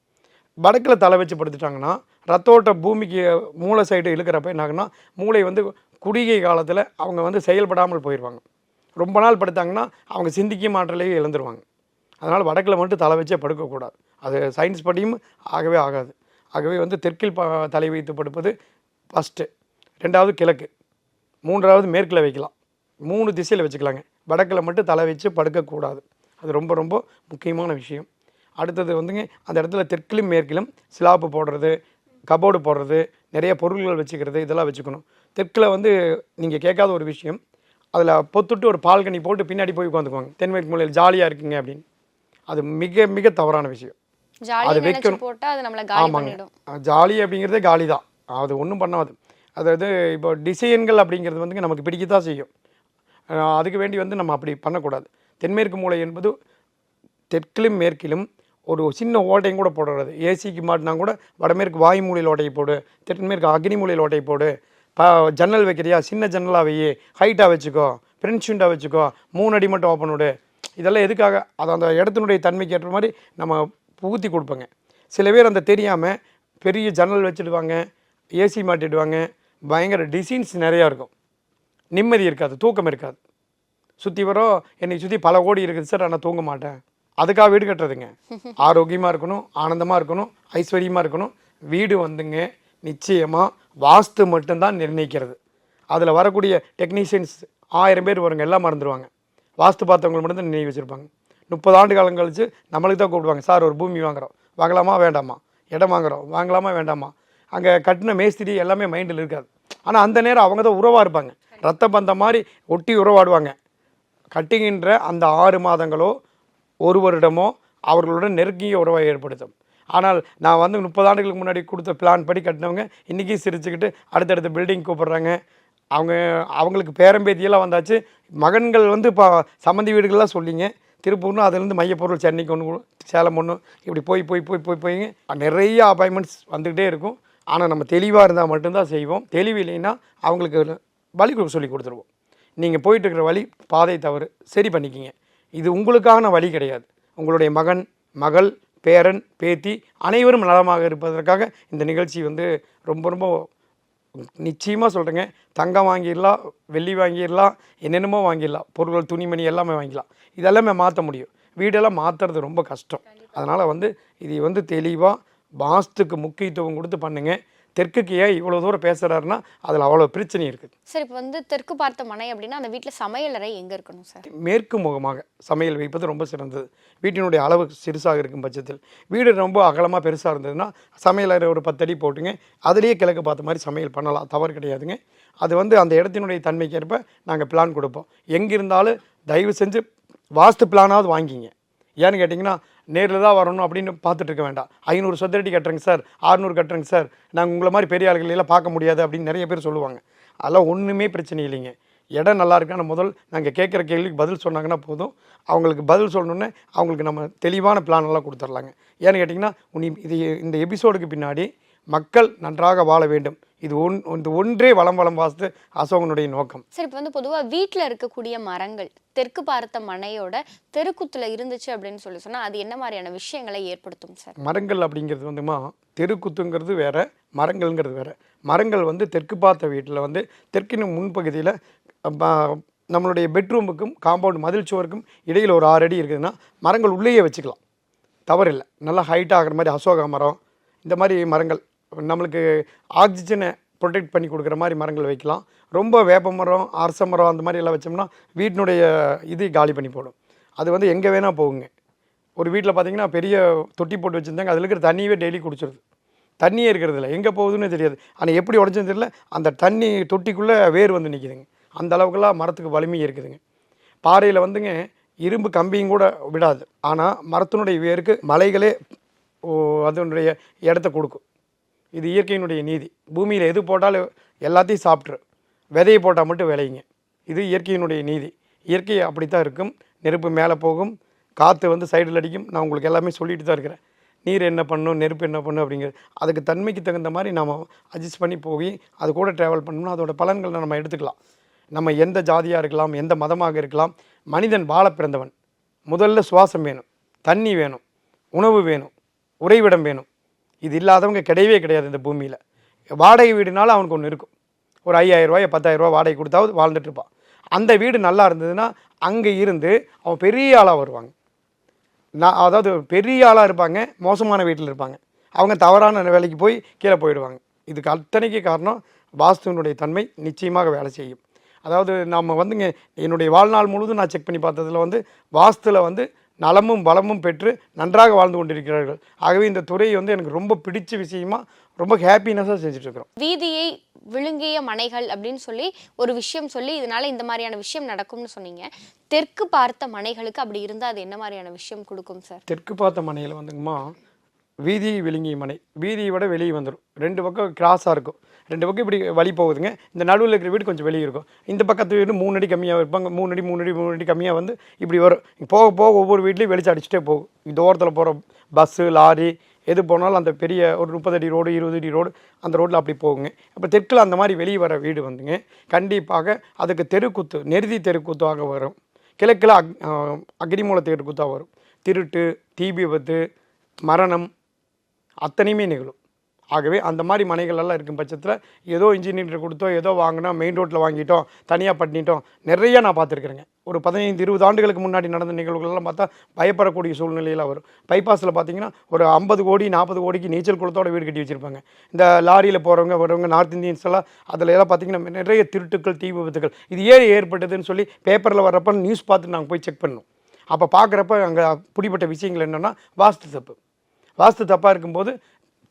வடக்கில் தலை வச்சு படுத்துட்டாங்கன்னா ரத்த பூமிக்கு மூளை சைடு இழுக்கிறப்ப என்னாகுன்னா மூளை வந்து குடிகை காலத்தில் அவங்க வந்து செயல்படாமல் போயிடுவாங்க ரொம்ப நாள் படுத்தாங்கன்னா அவங்க சிந்திக்க மாற்றலையே இழந்துருவாங்க. அதனால் வடக்கில் மட்டும் தலை வச்சே படுக்கக்கூடாது அது சயின்ஸ் படியும் ஆகவே ஆகாது. ஆகவே வந்து தெற்கில் ப தலை வைத்து படுப்பது ஃபஸ்ட்டு ரெண்டாவது கிழக்கு. மூன்றாவது மேற்கில் வைக்கலாம். மூணு திசையில் வச்சுக்கலாங்க. வடக்கில் மட்டும் தலை வச்சு படுக்கக்கூடாது. அது ரொம்ப ரொம்ப முக்கியமான விஷயம். அடுத்தது வந்துங்க அந்த இடத்துல தெற்கிலும் மேற்கிலும் சிலாப்பு போடுறது கபோர்டு போடுறது நிறைய பொருள்கள் வச்சுக்கிறது இதெல்லாம் வச்சுக்கணும். தெற்கில் வந்து நீங்கள் கேட்காத ஒரு விஷயம் அதில் பொத்துட்டு ஒரு பால்கனி போட்டு பின்னாடி போய் உட்காந்துக்குவாங்க. தென்மேற்கு மூலையில் ஜாலியாக இருக்குங்க அப்படின்னு. அது மிக மிக தவறான விஷயம். அது வைக்கணும். ஆமாங்க. ஜாலி அப்படிங்கிறதே காலி தான் அது ஒன்றும் பண்ணாது. அதாவது இப்போ டிசைன்கள் அப்படிங்கிறது வந்து நமக்கு பிடிக்கத்தான் செய்யும். அதுக்கு வேண்டி வந்து நம்ம அப்படி பண்ணக்கூடாது. தென்மேற்கு மூலை என்பது தெற்கிலும் மேற்கிலும் ஒரு சின்ன ஓட்டையும் கூட போடுறது. ஏசிக்கு மாட்டினா கூட வடமேற்கு வாயு மூலையில் ஓட்டையை போடு தென்மேற்கு அக்னி மூலையில் ஓட்டையை போடு. ப ஜன்னல் வைக்கிறியா? சின்ன ஜன்னலாக வை. ஹைட்டாக வச்சுக்கோ ஃப்ரெண்ட்ஷுண்டாக வச்சுக்கோ மூணு அடி மட்டும் ஓப்பன் விடு. இதெல்லாம் எதுக்காக? அது அந்த இடத்தினுடைய தன்மைக்கு ஏற்ற மாதிரி நம்ம புகுத்தி கொடுப்போங்க. சில பேர் அந்த தெரியாமல் பெரிய ஜன்னல் வச்சுடுவாங்க ஏசி மாட்டிடுவாங்க. பயங்கர டிசைன்ஸ் நிறையா இருக்கும். நிம்மதி இருக்காது தூக்கம் இருக்காது. சுற்றி வரோம் என்னை சுற்றி பல கோடி இருக்குது சார் ஆனால் தூங்க மாட்டேன். அதுக்காக வீடு கட்டுறதுங்க. ஆரோக்கியமாக இருக்கணும் ஆனந்தமாக இருக்கணும் ஐஸ்வர்யமாக இருக்கணும். வீடு வந்துங்க நிச்சயமாக வாஸ்து மட்டும்தான் நிர்ணயிக்கிறது. அதில் வரக்கூடிய டெக்னீஷியன்ஸ் ஆயிரம் பேர் வருங்க எல்லாம் மறந்துடுவாங்க வாஸ்து பார்த்தவங்க மட்டும் தான் நினைவு வச்சுருப்பாங்க. முப்பது ஆண்டு காலம் கழிச்சு நம்மளுக்கு தான் கூப்பிடுவாங்க சார் ஒரு பூமி வாங்குறோம். வாங்கலாமா வேண்டாமா? இடம் வாங்குறோம். வாங்கலாமா வேண்டாமா? அங்கே கட்டின மேஸ்திரி எல்லாமே மைண்டில் இருக்காது. ஆனால் அந்த நேரம் அவங்க தான் உறவாக இருப்பாங்க. ரத்த பந்தம் மாதிரி ஒட்டி உறவாடுவாங்க. கட்டுகின்ற அந்த ஆறு மாதங்களோ ஒரு வருடமோ அவர்களுடன் நெருங்கிய உறவை ஏற்படுத்தும். ஆனால் நான் வந்து முப்பது ஆண்டுகளுக்கு முன்னாடி கொடுத்த பிளான் படி கட்டினவங்க இன்றைக்கி சிரிச்சுக்கிட்டு அடுத்தடுத்த பில்டிங் கூப்பிட்றாங்க. அவங்க அவங்களுக்கு பேரம்பேத்தியெல்லாம் வந்தாச்சு. மகன்கள் வந்து இப்போ சம்மந்தி வீடுகள்லாம் சொல்லிங்க. திருப்பூர்னு அதுலேருந்து மையப்பொருள் சென்னைக்கு ஒன்று சேலம் ஒன்று இப்படி போய் போய் போய் போய் போய் நிறைய அப்பாயின்மெண்ட்ஸ் வந்துக்கிட்டே இருக்கும். ஆனால் நம்ம தெளிவாக இருந்தால் மட்டும்தான் செய்வோம். தெளிவு இல்லைன்னா அவங்களுக்கு வழி சொல்லி கொடுத்துருவோம். நீங்கள் போயிட்டு இருக்கிற வழி பாதை தவறு சரி பண்ணிக்கிங்க. இது உங்களுக்கான வழி கிடையாது. உங்களுடைய மகன் மகள் பேரன் பேத்தி அனைவரும் நலமாக இருப்பதற்காக இந்த நிகழ்ச்சி வந்து ரொம்ப ரொம்ப நிச்சயமாக சொல்கிறேங்க தங்கம் வாங்கிடலாம் வெள்ளி வாங்கிடலாம் என்னென்னமோ வாங்கிடலாம். பொருட்கள் துணிமணி எல்லாமே வாங்கிடலாம். இதெல்லாமே மாற்ற முடியும். வீடெல்லாம் மாற்றுறது ரொம்ப கஷ்டம். அதனால் வந்து இது வந்து தெளிவாக வாஸ்துக்கு முக்கியத்துவம் கொடுத்து பண்ணுங்க. தெற்குக்கு ஏன் இவ்வளோ தூரம் பேசுகிறாருன்னா அதில் அவ்வளோ பிரச்சனை இருக்குது. சார் இப்போ வந்து தெற்கு பார்த்த மனை அப்படின்னா அந்த வீட்ல சமையலறை எங்க இருக்கணும் சார்? மேற்கு முகமாக சமையல் வைப்பது ரொம்ப சிறந்தது. வீட்டினுடைய அளவு சிறுசாக இருக்கும் பட்சத்தில். வீடு ரொம்ப அகலமாக பெருசாக இருந்ததுன்னா சமையலறை ஒரு பத்தடி போட்டுங்க அதுலேயே கிழக்கு பார்த்த மாதிரி சமையல் பண்ணலாம். தவறு கிடையாதுங்க. அது வந்து அந்த இடத்தினுடைய தன்மைக்கு ஏற்ப நாங்கள் பிளான் கொடுப்போம். எங்கே இருந்தாலும் தயவு செஞ்சு வாஸ்து பிளானாவது வாங்கிங்க. ஏன்னு கேட்டிங்கன்னா நேரில் தான் வரணும் அப்படின்னு பார்த்துட்டு இருக்க வேண்டாம். ஐநூறு சதுரடி கட்டுறேங்க சார். ஆறுநூறு கட்டுறேங்க சார். நாங்கள் உங்களை மாதிரி பெரிய ஆளுகளெல்லாம் பார்க்க முடியாது அப்படின்னு நிறைய பேர் சொல்லுவாங்க. அதெல்லாம் ஒன்றுமே பிரச்சனை இல்லைங்க. இடம் நல்லா இருக்கான்னு முதல் நாங்கள் கேட்குற கேள்விக்கு பதில் சொன்னாங்கன்னா போதும். அவங்களுக்கு பதில் சொல்லணுன்னே அவங்களுக்கு நம்ம தெளிவான பிளானெல்லாம் கொடுத்துட்லாங்க கொடுத்துர்லாங்க. ஏன்னு கேட்டிங்கன்னா உனி இது இந்த எபிசோடுக்கு பின்னாடி மக்கள் நன்றாக வாழ வேண்டும். இது ஒன் இந்த ஒன்றே வளம் வளம் வாஸ்து அசோகனுடைய நோக்கம். சார் இப்போ வந்து பொதுவா வீட்ல இருக்கக்கூடிய மரங்கள் தெற்கு பார்த்த மனையோட தெருக்குத்துல இருந்துச்சு அப்படின்னு சொல்லி சொன்னா அது என்ன மாதிரியான விஷயங்களை ஏற்படுத்தும் சார்? மரங்கள் அப்படிங்கிறது வந்துமா தெருக்குத்துங்கிறது வேற மரங்கள்ங்கிறது வேற. மரங்கள் வந்து தெற்கு பார்த்த வீட்டில் வந்து தெற்கின் முன்பகுதியில் நம்மளுடைய பெட்ரூமுக்கும் காம்பவுண்ட் மதில் சுவருக்கும் இடையில் ஒரு ஆறு அடி இருக்குதுன்னா மரங்கள் உள்ளேயே வச்சுக்கலாம். தவறில்லை. நல்லா ஹைட் ஆகிற மாதிரி அசோகா மரம் இந்த மாதிரி மரங்கள் நம்மளுக்கு ஆக்சிஜனை ப்ரொடெக்ட் பண்ணி கொடுக்குற மாதிரி மரங்கள் வைக்கலாம். ரொம்ப வேப்ப மரம் அரச மரம் அந்த மாதிரி எல்லாம் வச்சோம்னா வீட்டினுடைய இது காலி பண்ணி போடும். அது வந்து எங்கே வேணால் போகுங்க. ஒரு வீட்டில் பார்த்தீங்கன்னா பெரிய தொட்டி போட்டு வச்சுருந்தாங்க. அதில் இருக்கிற தண்ணியவே டெய்லி குடிச்சிருது. தண்ணியே இருக்கிறது இல்லை. எங்கே போகுதுன்னு தெரியாது. ஆனால் எப்படி உடஞ்சது தெரியல. அந்த தண்ணி தொட்டிக்குள்ளே வேர் வந்து நிற்கிதுங்க அந்த அளவுக்குலாம் மரத்துக்கு வலிமை இருக்குதுங்க. பாறையில் வந்துங்க இரும்பு கம்பியும் கூட விடாது. ஆனால் மரத்தினுடைய வேருக்கு மலைகளே ஓ, அதனுடைய இடத்த கொடுக்கும். இது இயற்கையினுடைய நீதி. பூமியில் எது போட்டாலும் எல்லாத்தையும் சாப்பிட்ரு விதையை போட்டால் மட்டும் விளையுங்க. இது இயற்கையினுடைய நீதி. இயற்கை அப்படி தான் இருக்கும். நெருப்பு மேலே போகும். காற்று வந்து சைடில் அடிக்கும். நான் உங்களுக்கு எல்லாமே சொல்லிட்டு தான் இருக்கிறேன். நீர் என்ன பண்ணும்? நெருப்பு என்ன பண்ணும்? அப்படிங்கிறது. அதுக்கு தன்மைக்கு தகுந்த மாதிரி நம்ம அட்ஜஸ்ட் பண்ணி போய் அது கூட ட்ராவல் பண்ணோம்னா அதோட பலன்களை நம்ம எடுத்துக்கலாம். நம்ம எந்த ஜாதியாக இருக்கலாம் எந்த மதமாக இருக்கலாம் மனிதன் வாழ பிறந்தவன். முதல்ல சுவாசம் வேணும். தண்ணி வேணும். உணவு வேணும். உறைவிடம் வேணும். இது இல்லாதவங்க கிடையவே கிடையாது இந்த பூமியில். வாடகை வீடுனால அவனுக்கு ஒன்று இருக்கும். ஒரு ஐயாயிரம் பத்தாயிரரூவா வாடகை கொடுத்தாவது வாழ்ந்துட்டு இருப்பான். அந்த வீடு நல்லா இருந்ததுன்னா அங்கே இருந்து அவன் பெரிய ஆளாக வருவாங்க. நான் அதாவது பெரிய ஆளாக இருப்பாங்க மோசமான வீட்டில் இருப்பாங்க. அவங்க தவறான வேலைக்கு போய் கீழே போயிடுவாங்க. இதுக்கு அத்தனைக்கு காரணம் வாஸ்துவினுடைய தன்மை நிச்சயமாக வேலை செய்யும். அதாவது நம்ம வந்துங்க என்னுடைய வாழ்நாள் முழுவதும் நான் செக் பண்ணி பார்த்ததில் வந்து வாஸ்துவில் வந்து நலமும் பலமும் பெற்று நன்றாக வாழ்ந்து கொண்டிருக்கிறார்கள். ஆகவே இந்த துறை வந்து எனக்கு ரொம்ப பிடிச்ச விஷயமா ரொம்ப ஹாப்பினஸாக செஞ்சுட்ருக்குறோம் வீதியை விழுங்கிய மனைகள் அப்படின்னு சொல்லி ஒரு விஷயம் சொல்லி இதனால இந்த மாதிரியான விஷயம் நடக்கும்னு சொன்னீங்க. தெற்கு பார்த்த மனைகளுக்கு அப்படி இருந்தால் அது என்ன மாதிரியான விஷயம் கொடுக்கும் சார்? தெற்கு பார்த்த மனையில் வந்துங்கம்மா வீதி விழுங்கி மனை. வீதியை விட வெளியே வந்துடும் ரெண்டு பக்கம் கிராஸாக இருக்கும். ரெண்டு பக்கம் இப்படி வழி போகுதுங்க. இந்த நடுவில் இருக்கிற வீடு கொஞ்சம் வெளியே இருக்கும். இந்த பக்கத்து வீடு மூணு அடி கம்மியாக இருப்பாங்க. மூணு அடி மூணு அடி மூணு அடி கம்மியாக வந்து இப்படி வரும். போக போக ஒவ்வொரு வீட்லேயும் வெளிச்சம் அடிச்சுட்டே போகும். இந்த ஓரத்தில் போகிற பஸ்ஸு லாரி எது போனாலும் அந்த பெரிய ஒரு முப்பது அடி ரோடு இருபது அடி ரோடு அந்த ரோட்டில் அப்படி போகுங்க. அப்போ தெற்கில் அந்த மாதிரி வெளியே வர வீடு வந்துங்க. கண்டிப்பாக அதுக்கு தெருக்கூத்து நெருதி தெருக்கூத்தாக வரும். கிழக்கில் அக் அக்னிமூல தெருக்கூத்தாக வரும். திருட்டு தீ விபத்து மரணம் அத்தனையுமே நிகழும். ஆகவே அந்த மாதிரி மனைகளெல்லாம் இருக்கும் பட்சத்தில் ஏதோ இன்ஜினியர் கொடுத்தோ ஏதோ வாங்கினா மெயின் ரோட்டில் வாங்கிட்டோம் தனியாக பண்ணிட்டோம். நிறைய நான் பார்த்துருக்குறேங்க. ஒரு பதினைந்து இருபது ஆண்டுகளுக்கு முன்னாடி நடந்த நிகழ்வுகளெல்லாம் பார்த்தா பயப்படக்கூடிய சூழ்நிலையில் வரும். பைபாஸில் பார்த்தீங்கன்னா ஒரு ஐம்பது கோடி நாற்பது கோடிக்கு நீச்சல் குளத்தோட வீடு கட்டி வச்சுருப்பாங்க. இந்த லாரியில் போகிறவங்க வரவங்க நார்த் இந்தியன்ஸ் எல்லாம் அதில் எல்லாம் பார்த்தீங்கன்னா நிறைய திருட்டுக்கள் தீ விபத்துகள் இது ஏன் ஏற்பட்டதுன்னு சொல்லி பேப்பரில் வர்றப்ப நியூஸ் பார்த்து நாங்கள் போய் செக் பண்ணோம் அப்போ பார்க்குறப்ப அங்கே பிடிப்பட்ட விஷயங்கள் என்னென்னா வாஸ்து தப்பு. வாஸ்து தப்பாக இருக்கும்போது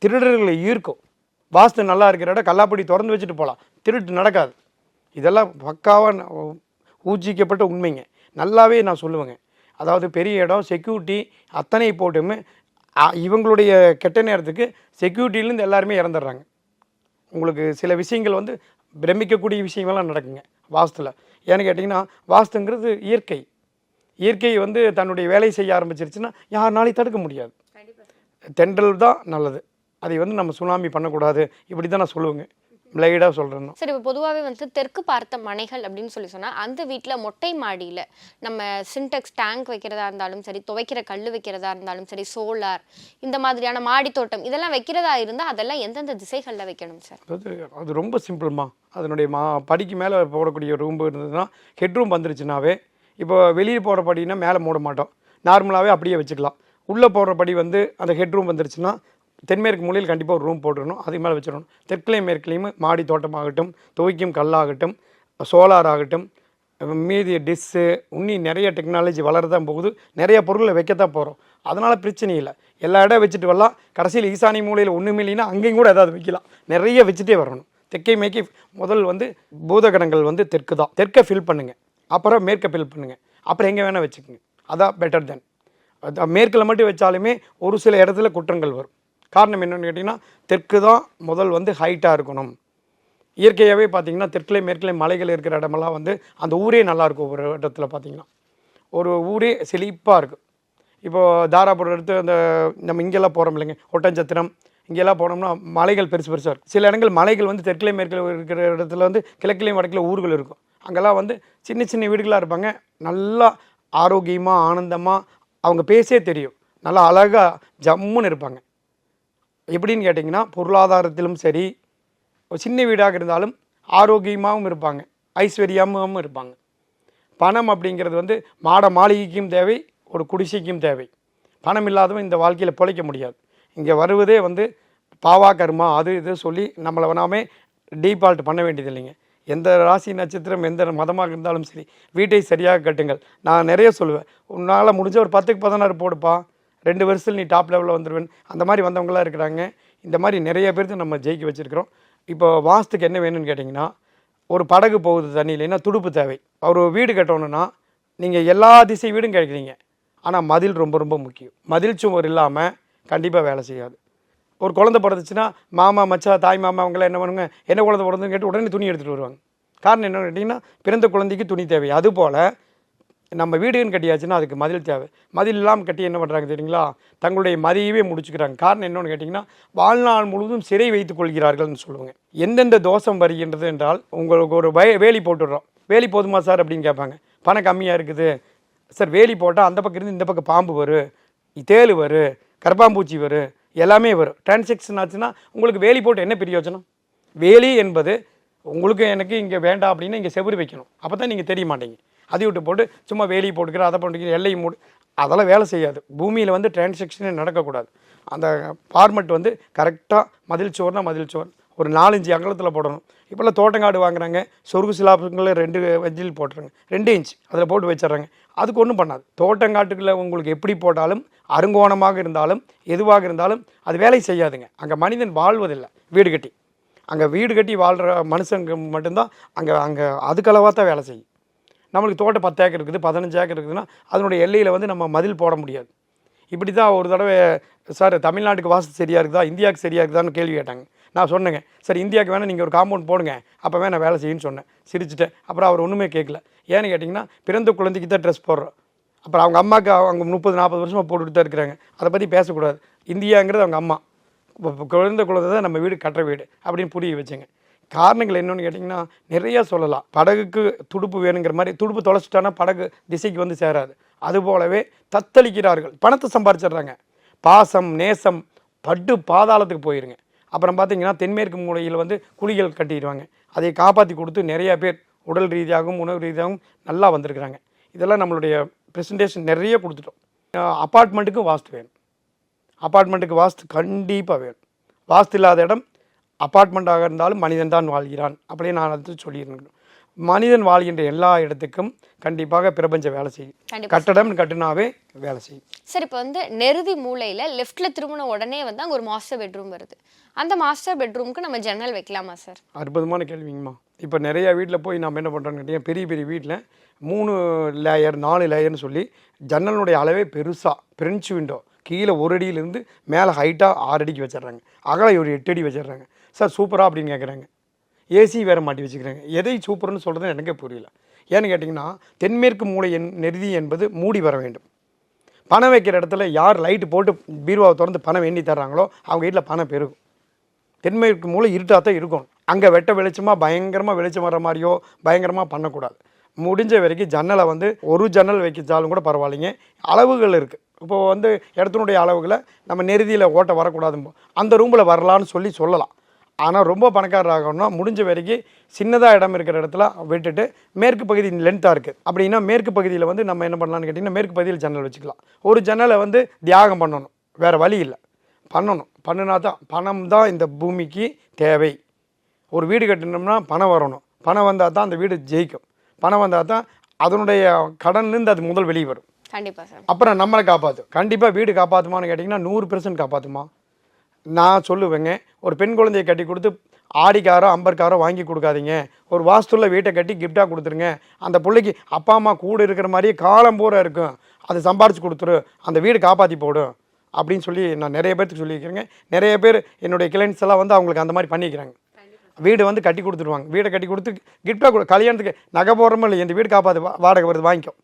திருடர்களை ஈர்க்கும். வாஸ்து நல்லா இருக்கிற இடம் கல்லாப்படி திறந்து வச்சுட்டு போகலாம் திருட்டு நடக்காது. இதெல்லாம் பக்காவாக ஊச்சிக்கப்பட்ட உண்மைங்க. நல்லாவே நான் சொல்லுவேங்க. அதாவது பெரிய இடம் செக்யூரிட்டி அத்தனை போட்டுமே இவங்களுடைய கெட்ட நேரத்துக்கு செக்யூரிட்டிலேருந்து எல்லாருமே இறந்துடுறாங்க. உங்களுக்கு சில விஷயங்கள் வந்து பிரமிக்கக்கூடிய விஷயங்கள்லாம் நடக்குங்க வாஸ்துல. ஏன்னு கேட்டிங்கன்னா வாஸ்துங்கிறது இயற்கை. இயற்கை வந்து தன்னுடைய வேலையை செய்ய ஆரம்பிச்சிருச்சுன்னா யாருனாலையும் தடுக்க முடியாது. தென்றல் தான் நல்லது. அதை வந்து நம்ம சுனாமி பண்ணக்கூடாது. இப்படி தான் நான் சொல்லுவேங்க. பிளைடாக சொல்கிறேன் சரி இப்போ பொதுவாகவே வந்து தெற்கு பார்த்த மனைகள் அப்படின்னு சொல்லி சொன்னால் அந்த வீட்டில் மொட்டை மாடியில் நம்ம சின்டெக்ஸ் டேங்க் வைக்கிறதா இருந்தாலும் சரி துவைக்கிற கல் வைக்கிறதா இருந்தாலும் சரி சோலார் இந்த மாதிரியான மாடி தோட்டம் இதெல்லாம் வைக்கிறதா இருந்தால் அதெல்லாம் எந்தெந்த திசைகளில் வைக்கணும் சார் அதாவது அது ரொம்ப சிம்பிள்மா அதனுடைய மா படிக்கு மேலே போடக்கூடிய ரூம் இருந்ததுன்னா ஹெட்ரூம் வந்துருச்சுனாவே இப்போ வெளியே போகிற படினா மேலே மூட மாட்டோம். நார்மலாகவே அப்படியே வச்சுக்கலாம். உள்ளே போடுறபடி வந்து அந்த ஹெட்ரூம் வந்துருச்சுன்னா தென்மேற்கு மூலையில் கண்டிப்பாக ஒரு ரூம் போட்டுடணும். அது மேலே வச்சிடணும். தெற்குலையும் மேற்குலையும் மாடி தோட்டமாகட்டும் துவைக்கும் கல்லாகட்டும் சோலார் ஆகட்டும் மீதி டிஸ்ஸு இன்னி நிறைய டெக்னாலஜி வளரதான் போகுது. நிறைய பொருளை வைக்கத்தான் போகிறோம் அதனால் பிரச்சனை இல்லை. எல்லா இடம் வச்சுட்டு வரலாம். கடைசியில் ஈசானி மூலையில் ஒன்றுமே இல்லைன்னா அங்கேயும் கூட ஏதாவது வைக்கலாம். நிறைய வச்சுட்டே வரணும். தெற்கை மேற்கை முதல் வந்து பூதகடங்கள் வந்து தெற்கு தான் தெற்கை ஃபில் பண்ணுங்கள் அப்புறம் மேற்கை ஃபில் பண்ணுங்கள் அப்புறம் எங்கே வேணால் வச்சுக்கோங்க. அதான் பெட்டர் தென் மேற்கில் மட்டும் வச்சாலுமே ஒரு சில இடத்துல குற்றங்கள் வரும். காரணம் என்னென்னு கேட்டிங்கன்னா தெற்கு தான் முதல் வந்து ஹைட்டாக இருக்கணும். இயற்கையாகவே பார்த்திங்கன்னா தெற்குலே மேற்குலே மலைகள் இருக்கிற இடமெல்லாம் வந்து அந்த ஊரே நல்லாயிருக்கும் ஒரு இடத்துல பார்த்தீங்கன்னா. ஒரு ஊரே செழிப்பாக இருக்கும். இப்போது தாராபுரம் எடுத்து அந்த நம்ம இங்கெல்லாம் போகிறோம் இல்லைங்க ஒட்டஞ்சத்திரம் இங்கெல்லாம் போனோம்னா மலைகள் பெருசு பெருசாக இருக்கும். சில இடங்கள் மலைகள் வந்து தெற்குலே மேற்கில் இருக்கிற இடத்துல வந்து கிழக்குலேயும் வடக்கில் ஊர்கள் இருக்கும். அங்கெல்லாம் வந்து சின்ன சின்ன வீடுகளாக இருப்பாங்க. நல்லா ஆரோக்கியமாக ஆனந்தமாக அவங்க பேசே தெரியும். நல்லா அழகாக ஜம்முன்னு இருப்பாங்க. எப்படின்னு கேட்டிங்கன்னா பொருளாதாரத்திலும் சரி ஒரு சின்ன வீடாக இருந்தாலும் ஆரோக்கியமாகவும் இருப்பாங்க. ஐஸ்வர்யமாகவும் இருப்பாங்க. பணம் அப்படிங்கிறது வந்து மாட மாளிகைக்கும் தேவை ஒரு குடிசைக்கும் தேவை. பணம் இல்லாதவன் இந்த வாழ்க்கையில் பிழைக்க முடியாது. இங்கே வருவதே வந்து பாவா கர்மா அது இது சொல்லி நம்மளை வேணாமே டீஃபால்ட் பண்ண வேண்டியது இல்லைங்க எந்த ராசி நட்சத்திரம் எந்த மதமாக இருந்தாலும் சரி வீட்டை சரியாக கட்டுங்கள். நான் நிறைய சொல்லுவேன். உன்னால் முடிஞ்ச ஒரு பத்துக்கு பதினாறு போடுப்பா. ரெண்டு வருஷத்தில் நீ டாப் லெவலில் வந்துடுவேன் அந்த மாதிரி வந்தவங்களாம் இருக்கிறாங்க. இந்த மாதிரி நிறைய பேருக்கு நம்ம ஜெயிக்க வச்சுருக்கிறோம். இப்போ வாஸ்துக்கு என்ன வேணும்னு கேட்டிங்கன்னா ஒரு படகு போகுது தண்ணியிலன்னா துடுப்பு தேவை. ஒரு வீடு கட்டணும்னா நீங்கள் எல்லா திசை வீடும் கேட்குறீங்க ஆனால் மதில் ரொம்ப ரொம்ப முக்கியம். மதில் சுவர் இல்லாமல் கண்டிப்பாக வேலை செய்யாது. ஒரு குழந்தை பிறந்துச்சுன்னா மாமா மச்சா தாய் மாமா அவங்களாம் என்ன பண்ணுங்க? என்ன குழந்தை பிறந்துன்னு கேட்டு உடனே துணி எடுத்துகிட்டு வருவாங்க. காரணம் என்னன்னு கேட்டிங்கன்னா பிறந்த குழந்தைக்கு துணி தேவை. அதுபோல் நம்ம வீடுன்னு கட்டியாச்சுன்னா அதுக்கு மதில் தேவை. மதில் இல்லாமல் கட்டி என்ன பண்ணுறாங்க தெரியுங்களா? தங்களுடைய மதியவே முடிச்சுக்கிறாங்க. காரணம் என்னன்னு கேட்டிங்கன்னா வாழ்நாள் முழுவதும் சிறை வைத்துக் கொள்கிறார்கள்னு சொல்லுவாங்க. எந்தெந்த தோஷம் வருகின்றது என்றால் உங்களுக்கு ஒரு வய வேலி போட்டுடுறோம். வேலி போதுமா சார்? அப்படின்னு கேட்பாங்க. பணம் கம்மியாக இருக்குது. சார் வேலி போட்டால் அந்த பக்கம் இருந்து இந்த பக்கம் பாம்பு வரும் தேள் வரும் கரப்பாம்பூச்சி வரும் எல்லாமே வரும். டிரான்சாக்ஷன் ஆச்சுன்னா உங்களுக்கு வேலி போட்டு என்ன பிரயோஜனம்? வேலி என்பது உங்களுக்கு எனக்கு இங்கே வேண்டாம் அப்படின்னு இங்கே செவுரு வைக்கணும். அப்போ தான் நீங்கள் தெரிய மாட்டீங்க. அதை விட்டு போட்டு சும்மா வேலி போட்டுக்கிற அதை போட்டுக்கிற எல்லையும் மூடு. அதெல்லாம் வேலை செய்யாது. பூமியில் வந்து டிரான்சாக்ஷனே நடக்கக்கூடாது. அந்த ஃபார்மெட் வந்து கரெக்டாக மதில் சோறுனா மதில் சோறு ஒரு நாலஞ்சு அகலத்தில் போடணும். இப்போல்லாம் தோட்டங்காடு வாங்குறாங்க. சொருகு சிலாபங்களை ரெண்டு வஞ்சில் போட்டுறாங்க ரெண்டு இன்ச் அதில் போட்டு வச்சிடுறாங்க. அதுக்கு ஒன்றும் பண்ணாது. தோட்டங்காட்டுக்குள்ளே உங்களுக்கு எப்படி போட்டாலும் அருங்கோணமாக இருந்தாலும் எதுவாக இருந்தாலும் அது வேலை செய்யாதுங்க. அங்கே மனிதன் வாழ்வதில்லை வீடு கட்டி. அங்கே வீடு கட்டி வாழ்கிற மனுஷங்க மட்டும்தான் அங்கே அங்கே அதுக்களவாக தான் வேலை செய்யும். நம்மளுக்கு தோட்டம் பத்து ஏக்கர் இருக்குது பதினஞ்சு ஏக்கர் இருக்குதுன்னா அதனுடைய எல்லையில் வந்து நம்ம மதில் போட முடியாது. இப்படி தான் ஒரு தடவை சார் தமிழ்நாட்டுக்கு வாசல் சரியாக இருக்குதா? இந்தியாவுக்கு சரியாக இருக்குதான்னு கேள்வி கேட்டாங்க. நான் சொன்னேங்க சார் இந்தியாவுக்கு வேணால் நீங்கள் ஒரு காம்பவுண்ட் போடுங்க. அப்போ வேணால் வேலை செய்யுன்னு சொன்னேன். சிரிச்சிட்டேன். அப்புறம் அவர் ஒன்றுமே கேட்கல ஏன்னு கேட்டிங்கன்னா பிறந்த குழந்தைக்கு தான் ட்ரெஸ் போடுறோம். அப்புறம் அவங்க அம்மாவுக்கு அவங்க முப்பது நாற்பது வருஷமாக போட்டுட்டு தான் இருக்கிறாங்க. அதை பற்றி பேசக்கூடாது. இந்தியாங்கிறது அவங்க அம்மா. குழந்த குழந்தை தான் நம்ம வீடு கட்டுற வீடு அப்படின்னு புரிய வச்சுங்க. காரணங்கள் என்னென்னு கேட்டிங்கன்னா நிறைய சொல்லலாம். படகுக்கு துடுப்பு வேணுங்கிற மாதிரி துடுப்பு தொலைச்சிட்டானா படகு திசைக்கு வந்து சேராது. அதுபோலவே தத்தளிக்கிறார்கள். பணத்தை சம்பாரிச்சிடுறாங்க. பாசம் நேசம் பட்டு பாதாளத்துக்கு போயிருங்க. அப்புறம் பார்த்தீங்கன்னா தென்மேற்கு மூலையில் வந்து குழிகள் கட்டிடுவாங்க. அதை காப்பாற்றி கொடுத்து நிறைய பேர் உடல் ரீதியாகவும் உணவு ரீதியாகவும் நல்லா வந்திருக்கிறாங்க. இதெல்லாம் நம்மளுடைய ப்ரெசன்டேஷன் நிறைய கொடுத்துட்டோம். அப்பார்ட்மெண்ட்டுக்கும் வாஸ்து வேணும். அப்பார்ட்மெண்ட்டுக்கு வாஸ்து கண்டிப்பாக வேணும். வாஸ்து இல்லாத இடம் அப்பார்ட்மெண்ட்டாக இருந்தாலும் மனிதன் தான் வாழ்கிறான். அப்படியே நான் அது சொல்லியிருக்கேன் மனிதன் வாழ்கின்ற எல்லா இடத்துக்கும் கண்டிப்பாக பிரபஞ்சம் வேலை செய்யும். கட்டடம் கட்டுனாவே வேலை செய்யும். சார் இப்போ வந்து நெருதி மூலையில லெஃப்ட்ல திரும்பின உடனே வந்து அங்க ஒரு மாஸ்டர் பெட்ரூம் வருது. அந்த மாஸ்டர் பெட்ரூமுக்கு நம்ம ஜன்னல் வைக்கலாமா சார் அற்புதமான கேள்விங்கம்மா. இப்போ நிறைய வீட்டில் போய் நம்ம என்ன பண்ணுறோன்னு கேட்டீங்கன்னா பெரிய பெரிய வீட்டில் மூணு லேயர் நாலு லேயர்னு சொல்லி ஜன்னலுடைய அளவே பெருசாக பிரெஞ்சு விண்டோ கீழே ஒரு அடியிலேருந்து மேலே ஹைட்டாக ஆறு அடிக்கு வச்சிடுறாங்க. அகலம் ஒரு எட்டு அடி வச்சிடுறாங்க. சார் சூப்பராக அப்படின்னு கேட்குறாங்க ஏசி வேறு மாட்டி வச்சுக்கிறாங்க. எதை சூப்பர்னு சொல்கிறது எனக்கே புரியல. ஏன்னு கேட்டிங்கன்னா தென்மேற்கு மூளை என் நெருதி என்பது மூடி வர வேண்டும். பணம் வைக்கிற இடத்துல யார் லைட்டு போட்டு பீர்வாவை திறந்து பணம் எண்ணி தர்றாங்களோ அவங்க வீட்டில் பணம் பெருகும். தென்மேற்கு மூளை இருட்டாக தான் இருக்கும். அங்கே வெட்ட வெளிச்சமாக பயங்கரமாக வெளிச்சம் வர மாதிரியோ பயங்கரமாக பண்ணக்கூடாது. முடிஞ்ச வரைக்கும் ஜன்னலை வந்து ஒரு ஜன்னல் வைக்கிச்சாலும் கூட பரவாயில்லைங்க. அளவுகள் இருக்குது இப்போது வந்து இடத்தினுடைய அளவுகளை நம்ம நெருதியில் ஓட்ட வரக்கூடாது அந்த ரூமில் வரலான்னு சொல்லி சொல்லலாம். ஆனால் ரொம்ப பணக்காரர் ஆகணும்னா முடிஞ்ச வரைக்கும் சின்னதாக இடம் இருக்கிற இடத்துல விட்டுட்டு மேற்கு பகுதி லென்த்தாக இருக்குது அப்படின்னா மேற்கு பகுதியில் வந்து நம்ம என்ன பண்ணலாம்னு கேட்டிங்கன்னா மேற்கு பகுதியில் ஜன்னல் வச்சுக்கலாம். ஒரு ஜன்னலை வந்து தியாகம் பண்ணணும். வேறு வழி இல்லை. பண்ணணும். பண்ணினா தான் பணம் தான் இந்த பூமிக்கு தேவை. ஒரு வீடு கட்டணும்னா பணம் வரணும். பணம் வந்தால் தான் அந்த வீடு ஜெயிக்கும். பணம் வந்தால் தான் அதனுடைய கடன்லேருந்து அது முதல் வெளியே வரும். கண்டிப்பா சார். அப்புறம் நம்மளை காப்பாற்றும் கண்டிப்பாக வீடு காப்பாற்றுமான்னு கேட்டிங்கன்னா நூறு பெர்சன்ட் காப்பாற்றுமா நான் சொல்லுவேங்க. ஒரு பெண் குழந்தையை கட்டி கொடுத்து ஆடிக்காரோ அம்பர்காரோ வாங்கி கொடுக்காதீங்க. ஒரு வாஸ்துள்ள வீட்டை கட்டி கிஃப்டாக கொடுத்துருங்க. அந்த பிள்ளைக்கு அப்பா அம்மா கூட இருக்கிற மாதிரியே காலம் பூரா இருக்கும். அது சம்பாரிச்சு கொடுத்துரு. அந்த வீடு காப்பாற்றி போடும் அப்படின்னு சொல்லி நான் நிறைய பேர்த்துக்கு சொல்லியிருக்கிறேங்க. நிறைய பேர் என்னுடைய கிளைண்ட்ஸ் எல்லாம் வந்து அவங்களுக்கு அந்த மாதிரி பண்ணிக்கிறாங்க. வீடு வந்து கட்டி கொடுத்துருவாங்க. வீடை கட்டி கொடுத்து கிஃப்டாக கொடு கல்யாணத்துக்கு நகை போடுறமோ இல்லை இந்த வீடு காப்பாற்று வா- வாடகை வருது வாங்கிக்கும்.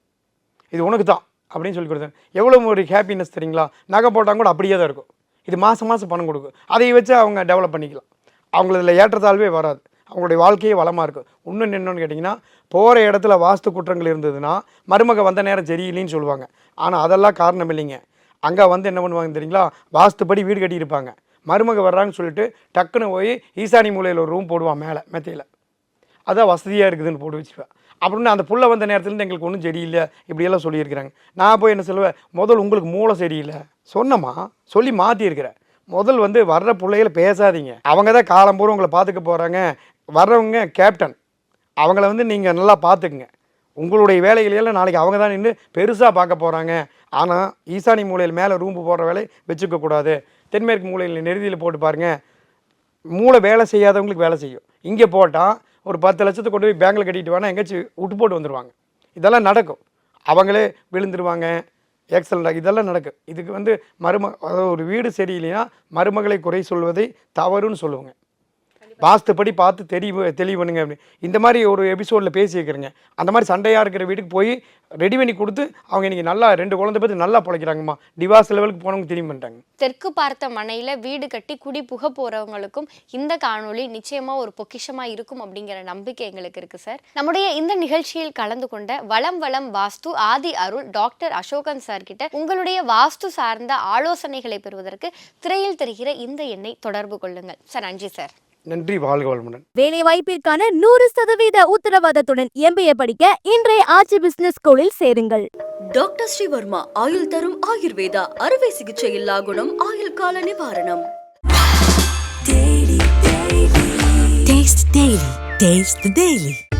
இது உனக்கு தான் அப்படின்னு சொல்லி கொடுத்தேன். எவ்வளோ ஒரு ஹாப்பினஸ் தெரியுங்களா? நகை போட்டால் கூட அப்படியே தான் இருக்கும். இது மாதம் மாதம் பணம் கொடுக்கும். அதை வச்சு அவங்க டெவலப் பண்ணிக்கலாம். அவங்களதுல ஏற்றத்தாழ்வே வராது. அவங்களுடைய வாழ்க்கையே வளமாக இருக்கும். இன்னொன்று என்னென்னு கேட்டிங்கன்னா போகிற இடத்துல வாஸ்து குற்றங்கள் இருந்ததுன்னா மருமக வந்த நேரம் சரியில்லைன்னு சொல்லுவாங்க. ஆனால் அதெல்லாம் காரணம் இல்லைங்க. அங்கே வந்து என்ன பண்ணுவாங்க தெரியுங்களா? வாஸ்துப்படி வீடு கட்டியிருப்பாங்க. மருமக வர்றாங்கன்னு சொல்லிட்டு டக்குன்னு போய் ஈசானி மூலையில் ஒரு ரூம் போடுவான் மேலே மெத்தையில். அதான் வசதியாக இருக்குதுன்னு போட்டு வச்சுருவேன் அப்படின்னு அந்த புள்ள வந்த நேரத்துலேருந்து எங்களுக்கு ஒன்றும் சரியில்லை. இப்படியெல்லாம் சொல்லியிருக்கிறாங்க. நான் போய் என்ன சொல்லுவேன்? முதல் உங்களுக்கு மூளை சரியில்லை. சொன்னம்மா சொல்லி மாற்றியிருக்கிறேன் முதல் வந்து வர்ற பிள்ளைகளை பேசாதீங்க. அவங்க தான் காலம்பூரம் உங்களை பார்த்துக்க போகிறாங்க வர்றவங்க கேப்டன் அவங்கள வந்து நீங்கள் நல்லா பார்த்துக்குங்க. உங்களுடைய வேலைகளையெல்லாம் நாளைக்கு அவங்க தான் நின்று பெருசாக பார்க்க போகிறாங்க ஆனால் ஈசானி மூலையில் மேலே ரூம்பு போடுற வேலையை வச்சுக்கக்கூடாது தென்மேற்கு மூலையில் நெருதியில் போட்டு பாருங்கள் மூளை வேலை செய்யாதவங்களுக்கு வேலை செய்யும். இங்கே போட்டால் ஒரு பத்து லட்சத்தை கொண்டு போய் பேங்கில் கட்டிட்டு வேணால் எங்கேயாச்சும் விட்டு போட்டு வந்துடுவாங்க இதெல்லாம் நடக்கும். அவங்களே விழுந்துருவாங்க எக்ஸலண்ட் இதெல்லாம் நடக்கும். இதுக்கு வந்து மரும அதாவது ஒரு வீடு சரியில்லைன்னா மருமகளை குறை சொல்வதை தவறுன்னு சொல்லுவாங்க. வாஸ்துப்படி பார்த்து தெளிவு தெளிவு பண்ணுங்க அப்படின்னு. இந்த மாதிரி ஒரு எபிசோடில் பேசியிருக்கிறேங்க அந்த மாதிரி சண்டையாக இருக்கிற வீட்டுக்கு போய் ரெடி பண்ணி கொடுத்து அவங்க இன்னைக்கு நல்லா ரெண்டு குழந்தை பற்றி நல்லா பிழைக்கிறாங்கம்மா டிவாஸ் லெவலுக்கு போனவங்க திரும்பி பண்ணிட்டாங்க. தெற்கு பார்த்த மனையில் வீடு கட்டி குடி புக போகிறவங்களுக்கும் இந்த காணொளி நிச்சயமாக ஒரு பொக்கிஷமாக இருக்கும் அப்படிங்கிற நம்பிக்கை எங்களுக்கு இருக்குது சார் நம்முடைய இந்த நிகழ்ச்சியில் கலந்து கொண்ட வளம் வளம் வாஸ்து ஆதி அருள் டாக்டர் அசோகன் சார் கிட்ட உங்களுடைய வாஸ்து சார்ந்த ஆலோசனைகளை பெறுவதற்கு திரையில் தெரிகிற இந்த எண்ணை தொடர்பு கொள்ளுங்கள். சார் நன்றி சார் நன்றி வாழ்க வளமுடன். வேலை வாய்ப்பிற்கான நூறு சதவீத உத்தரவாதத்துடன் எம்பிஏ படிக்க இன்றைய ஆச்சி பிசினஸ் ஸ்கூலில் சேருங்கள். டாக்டர் ஸ்ரீவர்மா ஆயுள் தரும் ஆயுர்வேதா அறுவை சிகிச்சை இல்லா குணம் ஆயுள் கால நிவாரணம். Taste